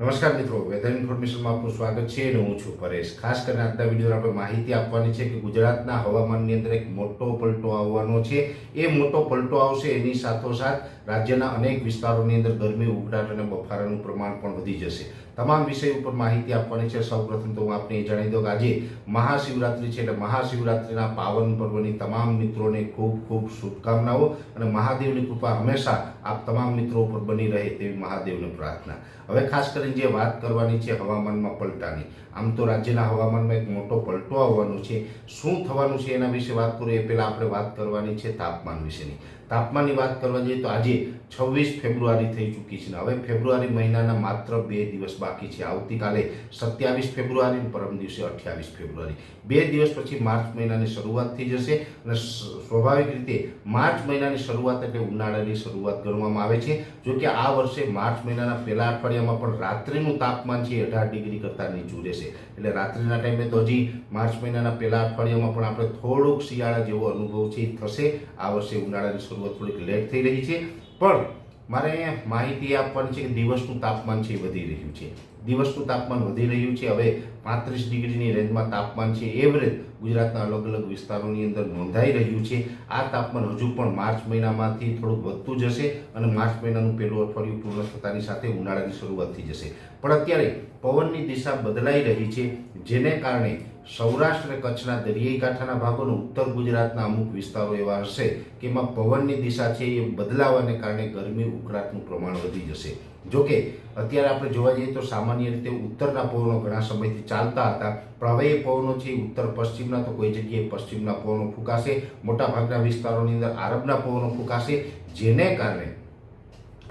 નમસ્કાર મિત્રો વેધર ઇન્ફોર્મેશનમાં આપનું સ્વાગત છે અને હું છું પરેશ. ખાસ કરીને આજના વીડિયો આપણે માહિતી આપવાની છે કે ગુજરાતના હવામાનની અંદર એક મોટો પલટો આવવાનો છે. એ મોટો પલટો આવશે એની સાથોસાથ રાજ્યના અનેક વિસ્તારોની અંદર ગરમી, ઉકળાટ અને બફારાનું પ્રમાણ પણ વધી જશે. તમામ વિષય ઉપર માહિતી આપવાની છે. સૌપ્રથમ તો હું આપને એ જણાવી દઉં કે આજે મહાશિવરાત્રિ છે એટલે મહાશિવરાત્રિના પાવન પર્વની તમામ મિત્રોને ખૂબ ખૂબ શુભકામનાઓ અને મહાદેવની કૃપા હંમેશા આપ તમામ મિત્રો ઉપર બની રહે તેવી મહાદેવને પ્રાર્થના. હવે ખાસ કરીને જે વાત કરવાની છે હવામાનમાં પલટાની. આમ તો રાજ્યના હવામાનમાં એક મોટો પલટો આવવાનો છે. શું થવાનું છે એના વિશે વાત કરું એ પહેલાં આપણે વાત કરવાની છે તાપમાન વિશેની. તાપમાનની વાત કરવા જઈએ તો આજે છવ્વીસ ફેબ્રુઆરી થઈ ચૂકી છે હવે ફેબ્રુઆરી મહિનાના માત્ર બે દિવસ બાકી છે. આવતીકાલે સત્યાવીસ ફેબ્રુઆરી પરમ દિવસે અઠ્યાવીસ ફેબ્રુઆરી. બે દિવસ પછી માર્ચ મહિનાની શરૂઆત થઈ જશે અને સ્વાભાવિક રીતે માર્ચ મહિનાની શરૂઆત એટલે ઉનાળાની શરૂઆત ગણવામાં આવે છે. જો કે આ વર્ષે માર્ચ મહિનાના પહેલા અઠવાડિયામાં પણ રાત્રિનું તાપમાન છે અઢાર ડિગ્રી કરતાં નીચું રહેશે. એટલે રાત્રિના ટાઈમે તો હજી માર્ચ મહિનાના પહેલા અઠવાડિયામાં પણ આપણે થોડુંક શિયાળા જેવો અનુભવ છે, થશે. આ વર્ષે ઉનાળાની શરૂઆત થોડીક લેટ થઈ રહી છે. પણ મારે માહિતી આપવાની છે કે દિવસનું તાપમાન છે એ વધી રહ્યું છે. દિવસનું તાપમાન વધી રહ્યું છે. હવે પાંત્રીસ ડિગ્રીની રેન્જમાં તાપમાન છે. એવરેજ ગુજરાતના અલગ અલગ વિસ્તારોની અંદર નોંધાઈ રહ્યું છે. આ તાપમાન હજુ પણ માર્ચ મહિનામાંથી થોડુંક વધતું જશે અને માર્ચ મહિનાનું પહેલું અઠવાડિયું પૂર્ણ થતાની સાથે ઉનાળાની શરૂઆત થઈ જશે. પણ અત્યારે પવનની દિશા બદલાઈ રહી છે, જેને કારણે સૌરાષ્ટ્ર અને કચ્છના દરિયાઈ કાંઠાના ભાગોનો ઉત્તર ગુજરાતના અમુક વિસ્તારો એવા હશે કે એમાં પવનની દિશા છે એ બદલાવાને કારણે ગરમી ઉકળાટનું પ્રમાણ વધી જશે. જોકે, અત્યારે આપણે જોવા જઈએ તો સામાન્ય રીતે ઉત્તરના પવનો ઘણા સમયથી ચાલતા હતા. પણ હવે પવનો છે ઉત્તર પશ્ચિમના તો કોઈ જગ્યાએ પશ્ચિમના પવનો ફૂંકાશે. મોટાભાગના વિસ્તારોની અંદર આરબના પવનો ફૂંકાશે. જેને કારણે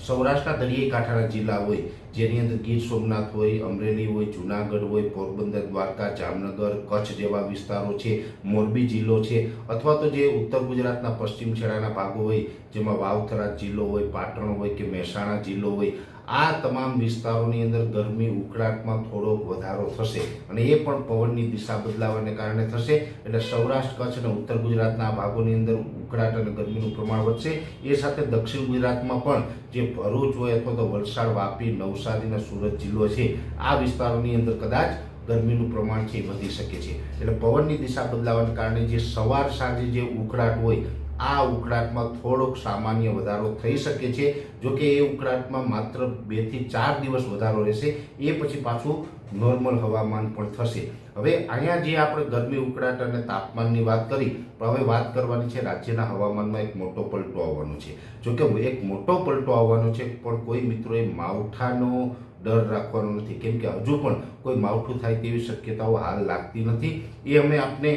સૌરાષ્ટ્રના દરિયાઈ કાંઠાના જિલ્લા હોય, જેની અંદર ગીર સોમનાથ હોય, અમરેલી હોય, જુનાગઢ હોય, પોરબંદર, દ્વારકા, જામનગર, કચ્છ જેવા વિસ્તારો છે, મોરબી જિલ્લો છે, અથવા તો જે ઉત્તર ગુજરાતના પશ્ચિમ છેડાના ભાગો હોય, જેમાં વાવથરા જિલ્લો હોય, પાટણ હોય કે મહેસાણા જિલ્લો હોય, આ તમામ વિસ્તારોની અંદર ગરમી ઉકળાટમાં થોડોક વધારો થશે અને એ પણ પવનની દિશા બદલાવાને કારણે થશે. એટલે સૌરાષ્ટ્ર, કચ્છ અને ઉત્તર ગુજરાતના ભાગોની અંદર ઉકળાટ અને ગરમીનું પ્રમાણ વધશે. એ સાથે દક્ષિણ ગુજરાતમાં પણ જે ભરૂચ હોય અથવા તો વલસાડ, વાપી, નવસારી અને સુરત જિલ્લો છે, આ વિસ્તારોની અંદર કદાચ ગરમીનું પ્રમાણ છે એ વધી શકે છે. એટલે પવનની દિશા બદલાવાને કારણે જે સવાર સાંજે જે ઉકળાટ હોય આ ઉકળાટમાં થોડોક સામાન્ય વધારો થઈ શકે છે. જો કે એ ઉકળાટમાં માત્ર બેથી ચાર દિવસ વધારો રહેશે, એ પછી પાછું નોર્મલ હવામાન પણ થશે. હવે અહીંયા જે આપણે ગરમી, ઉકળાટ અને તાપમાનની વાત કરી પણ હવે વાત કરવાની છે રાજ્યના હવામાનમાં એક મોટો પલટો આવવાનો છે. જો કે એક મોટો પલટો આવવાનો છે, પણ કોઈ મિત્રોએ માવઠાનો ડર રાખવાનો નથી. કેમ કે હજુ પણ કોઈ માવઠું થાય તેવી શક્યતાઓ હાલ લાગતી નથી. એ અમે આપને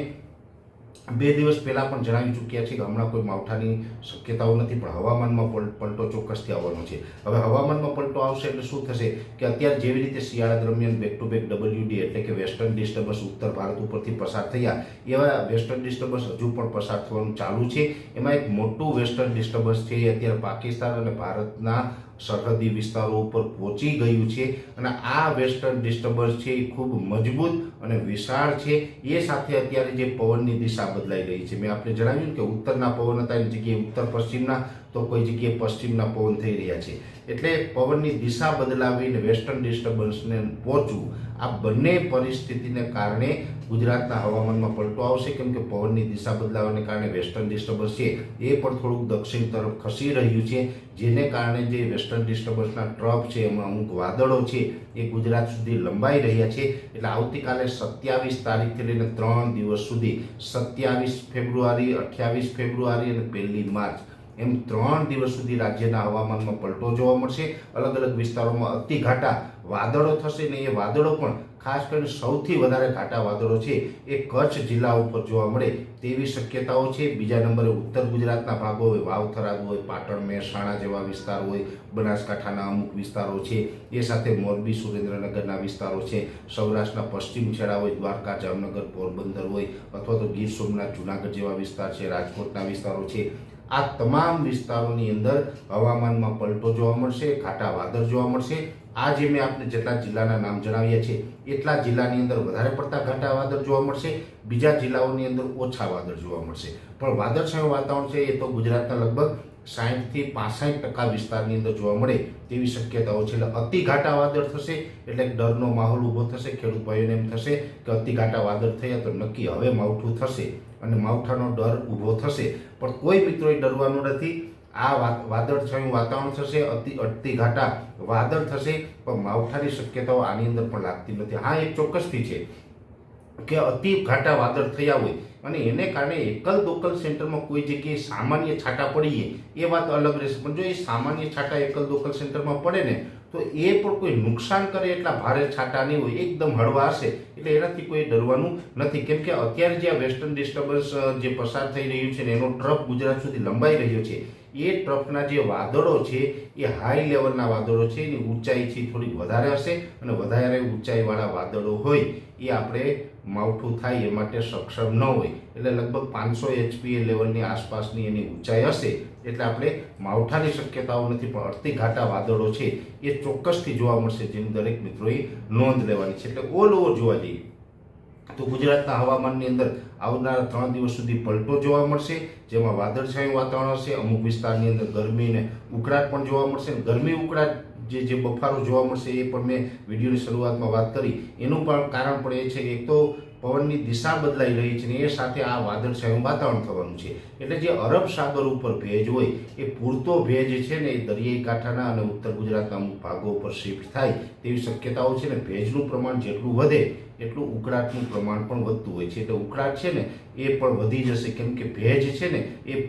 બે દિવસ પહેલાં પણ જણાવી ચૂક્યા છે કે હમણાં કોઈ માવઠાની શક્યતાઓ નથી, પણ હવામાનમાં પલ- પલટો ચોક્કસથી આવવાનો છે. હવે હવામાનમાં પલટો આવશે એટલે શું થશે કે અત્યારે જેવી રીતે શિયાળા દરમિયાન બેક ટુ બેક ડબલ્યુડી એટલે કે વેસ્ટર્ન ડિસ્ટર્બન્સ ઉત્તર ભારત ઉપરથી પસાર થયા, એવા વેસ્ટર્ન ડિસ્ટર્બન્સ હજુ પણ પસાર થવાનું ચાલુ છે. એમાં એક મોટું વેસ્ટર્ન ડિસ્ટર્બન્સ છે અત્યારે પાકિસ્તાન અને ભારતના સરહદી વિસ્તારો ઉપર પહોંચી ગયું છે અને આ વેસ્ટર્ન ડિસ્ટર્બન્સ છે એ ખૂબ મજબૂત અને વિશાળ છે. એ સાથે અત્યારે જે પવનની દિશા બદલાઈ રહી છે. મેં આપણે જણાવ્યું કે ઉત્તરના પવન હતા એની જગ્યાએ ઉત્તર પશ્ચિમના તો કોઈ જગ્યાએ પશ્ચિમના પવન થઈ રહ્યા છે. એટલે પવનની દિશા બદલાવીને વેસ્ટર્ન ડિસ્ટર્બન્સને પહોંચવું, આ બંને પરિસ્થિતિને કારણે ગુજરાતના હવામાનમાં પલટો આવશે. કેમ કે પવનની દિશા બદલાવાને કારણે વેસ્ટર્ન ડિસ્ટર્બન્સ છે. એ પણ થોડુંક દક્ષિણ તરફ ખસી રહ્યું છે. જેને કારણે જે વેસ્ટર્ન ડિસ્ટર્બન્સના ટ્રફ છે, એમાં અમુક વાદળો છે, એ ગુજરાત સુધી લંબાઈ રહ્યા છે. એટલે આવતીકાલે સત્યાવીસ તારીખથી લઈને ત્રણ દિવસ સુધી, સત્યાવીસ ફેબ્રુઆરી, અઠ્યાવીસ ફેબ્રુઆરી અને પહેલી માર્ચ એમ ત્રણ દિવસ સુધી રાજ્યના હવામાનમાં પલટો જોવા મળશે. અલગ અલગ વિસ્તારોમાં અતિ ઘાટા વાદળો થશે ને એ વાદળો પણ ખાસ કરીને સૌથી વધારે ઘાટા વાદળો છે એ કચ્છ જિલ્લા ઉપર જોવા મળે તેવી શક્યતાઓ છે. બીજા નંબરે ઉત્તર ગુજરાતના ભાગો હોય વાવથરા હોય, પાટણ, મહેસાણા જેવા વિસ્તાર હોય, બનાસકાંઠાના અમુક વિસ્તારો છે. એ સાથે મોરબી, સુરેન્દ્રનગરના વિસ્તારો છે. સૌરાષ્ટ્રના પશ્ચિમ છેડા હોય, દ્વારકા, જામનગર, પોરબંદર હોય અથવા તો ગીર સોમનાથ, જુનાગઢ જેવા વિસ્તાર છે. રાજકોટના વિસ્તારો છે. આ તમામ વિસ્તારોની અંદર હવામાનમાં પલટો જોવા મળશે ઘાટા વાદળ જોવા મળશે. આ જે મેં આપને જેટલા જિલ્લાના નામ જણાવ્યા છે, એટલા જિલ્લાની અંદર વધારે પડતા ઘાટા વાદળ જોવા મળશે, બીજા જિલ્લાઓની અંદર ઓછા વાદળ જોવા મળશે. પણ વાદળછાયું વાતાવરણ છે એ તો ગુજરાતના લગભગ સાહીઠથી પાસઠ ટકા વિસ્તારની અંદર જોવા મળે તેવી શક્યતાઓ છે. એટલે અતિ ઘાટા વાદળ થશે, એટલે ડરનો માહોલ ઊભો થશે, ખેડૂત ભાઈઓને એમ થશે કે અતિ ઘાટા વાદળ થયા તો નક્કી હવે માવઠું થશે. અને માવઠાનો ડર ઊભો થશે. પણ કોઈ મિત્રોએ ડરવાનું નથી. આ વાદળછાયું વાતાવરણ થશે, અતિ અટતી ઘાટા વાદળ થશે, પણ માવઠાની શક્યતાઓ આની અંદર પણ લાગતી નથી. હા, એ ચોક્કસથી છે. કે અતિ ઘાટા વાદળ થયા હોય. અને એને કારણે એકલ દોકલ સેન્ટરમાં કોઈ જગ્યાએ સામાન્ય છાંટા પડીએ, એ વાત અલગ રહેશે. પણ જો એ સામાન્ય છાંટા એકલ દોકલ સેન્ટરમાં પડે ને, તો એ પણ કોઈ નુકસાન કરે એટલા ભારે છાંટા નહીં હોય. એકદમ હળવા હશે. એટલે એનાથી કોઈ ડરવાનું નથી. કેમ કે અત્યારે જે આ વેસ્ટર્ન ડિસ્ટર્બન્સ જે પસાર થઈ રહ્યું છે ને, એનો ટ્રફ ગુજરાત સુધી લંબાઈ રહ્યો છે, એ ટ્રફના જે વાદળો છે, એ હાઈ લેવલના વાદળો છે. એની ઊંચાઈ છે થોડીક વધારે હશે અને વધારે ઊંચાઈવાળા વાદળો હોય, એ આપણે માવઠું થાય એ માટે સક્ષમ ન હોય. એટલે લગભગ પાંચસો એચપીએ લેવલની આસપાસની એની ઊંચાઈ હશે. એટલે આપણે માવઠાની શક્યતાઓ નથી, પણ અડધી ઘાટા વાદળો છે એ ચોક્કસથી જોવા મળશે, જેની દરેક મિત્રોએ નોંધ લેવાની છે. એટલે ઓલ ઓવર જોવા જઈએ, તો ગુજરાતના હવામાનની અંદર આવનારા ત્રણ દિવસ સુધી પલટો જોવા મળશે, જેમાં વાદળછાયું વાતાવરણ હશે, અમુક વિસ્તારની અંદર ગરમી ને ઉકળાટ પણ જોવા મળશે. ગરમી, ઉકળાટ જે જે બફારો જોવા મળશે એ પણ મેં વિડીયોની શરૂઆતમાં વાત કરી. એનું પણ કારણ પણ એ છે કે એક તો પવનની દિશા બદલાઈ રહી છે ને એ સાથે આ વાદળછાયું વાતાવરણ થવાનું છે. એટલે જે અરબ સાગર ઉપર ભેજ હોય, એ પૂરતો ભેજ છે ને એ દરિયાઈ કાંઠાના અને ઉત્તર ગુજરાતના અમુક ભાગો ઉપર શિફ્ટ થાય તેવી શક્યતાઓ છે ને ભેજનું પ્રમાણ જેટલું વધે, એટલું ઉકળાટનું પ્રમાણ પણ વધતું હોય છે. એટલે ઉકળાટ છે ને એ પણ વધી જશે. કેમ કે ભેજ છે ને એ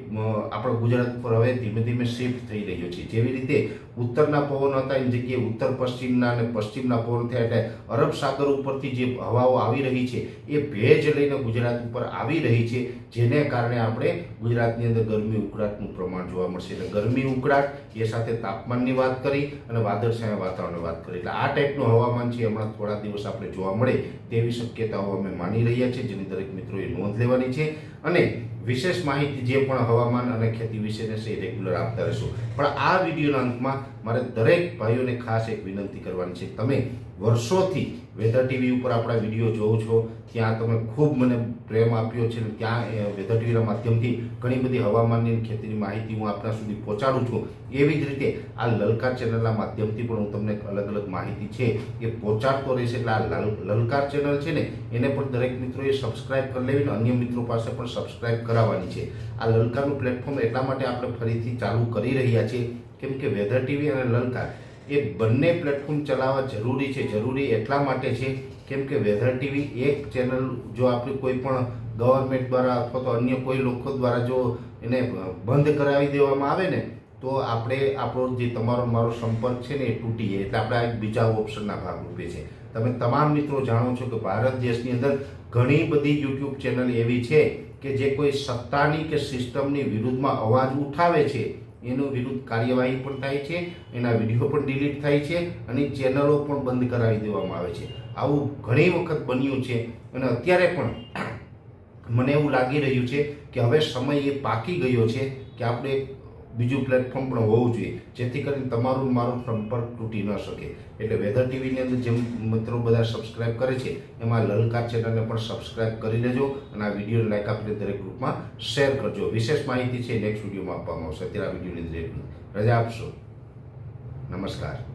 આપણા ગુજરાત ઉપર હવે ધીમે ધીમે શિફ્ટ થઈ રહ્યો છે. જેવી રીતે ઉત્તરના પવન હતા એની જગ્યાએ ઉત્તર, પશ્ચિમના અને પશ્ચિમના પવન થયા એટલે અરબ સાગર ઉપરથી જે હવાઓ આવી રહી છે, એ ભેજ લઈને ગુજરાત ઉપર આવી રહી છે, જેને કારણે આપણે ગુજરાતની અંદર ગરમી, ઉકળાટનું પ્રમાણ જોવા મળશે. એટલે ગરમી, ઉકળાટ, એ સાથે તાપમાનની વાત કરી અને વાદળછાયા વાતાવરણની વાત કરી. એટલે આ ટાઈપનું હવામાન છે, હમણાં થોડા દિવસ આપણે જોવા મળે તેવી શક્યતાઓ અમે માની રહ્યા છીએ, જેની દરેક મિત્રોએ નોંધ લેવાની છે. અને વિશેષ માહિતી જે પણ હવામાન અને ખેતી વિશેને છે રેગ્યુલર આપતા રહેશું. પણ આ વિડીયોના અંતમાં મારે દરેક ભાઈઓને ખાસ એક વિનંતી કરવાની છે. તમે વર્ષોથી વેધર ટીવી ઉપર આપણા વીડિયો જોઉં છો. ત્યાં તમે ખૂબ મને પ્રેમ આપ્યો છે ત્યાં વેધર ટીવીના માધ્યમથી ઘણી બધી હવામાનની ખેતીની માહિતી હું આપના સુધી પહોંચાડું છું. એવી જ રીતે આ લલકાર ચેનલના માધ્યમથી પણ હું તમને અલગ અલગ માહિતી છે એ પહોંચાડતો રહીશ. એટલે આ લલ- લલકાર ચેનલ છે ને એને પણ દરેક મિત્રોએ સબસ્ક્રાઇબ કરી લેવી અને અન્ય મિત્રો પાસે પણ સબસ્ક્રાઇબ કરાવવાની છે. આ લલકારનું પ્લેટફોર્મ એટલા માટે આપણે ફરીથી ચાલુ કરી રહ્યા છીએ. કેમ કે વેધર ટીવી અને લલકાર એ બંને પ્લેટફોર્મ ચલાવવા જરૂરી છે, જરૂરી એટલા માટે છે કેમ કે વેધર ટીવી એક ચેનલ જો આપણે કોઈ પણ ગવર્મેન્ટ દ્વારા અથવા તો અન્ય કોઈ લોકો દ્વારા જો એને બંધ કરાવી દેવામાં આવે ને, તો આપણે આપણો જે તમારો મારો સંપર્ક છે ને એ તૂટી જાય. એટલે આપણે એક બીજા ઓપ્શનના ભાગરૂપે છે. તમે તમામ મિત્રો જાણો છો કે ભારત દેશની અંદર ઘણી બધી યુટ્યુબ ચેનલ એવી છે કે જે કોઈ સત્તાની કે સિસ્ટમની વિરુદ્ધમાં અવાજ ઉઠાવે છે. એનું વિરુદ્ધ કાર્યવાહી પણ થાય છે, એના વીડિયો પણ ડિલીટ થાય છે અને ચેનલો પણ બંધ કરાવી દેવામાં આવે છે. આવું ઘણી વખત બન્યું છે અને અત્યારે પણ મને એવું લાગી રહ્યું છે કે હવે સમય એ પાકી ગયો છે કે આપણે બીજું પ્લેટફોર્મ પણ હોવું જોઈએ, જેથી કરીને તમારું મારો સંપર્ક તૂટી ન શકે. એટલે વેધર ટીવીની અંદર જેમ મિત્રો બધા સબસ્ક્રાઇબ કરે છે, એમાં લલકાર ચેનલને પણ સબસ્ક્રાઇબ કરી લેજો અને આ વીડિયો લાઈક આપીને દરેક ગ્રુપમાં શેર કરજો. વિશેષ માહિતી છે નેક્સ્ટ વિડીયોમાં આપવામાં આવશે. અત્યારે આ વિડીયોની દરેક રજા આપશો. નમસ્કાર.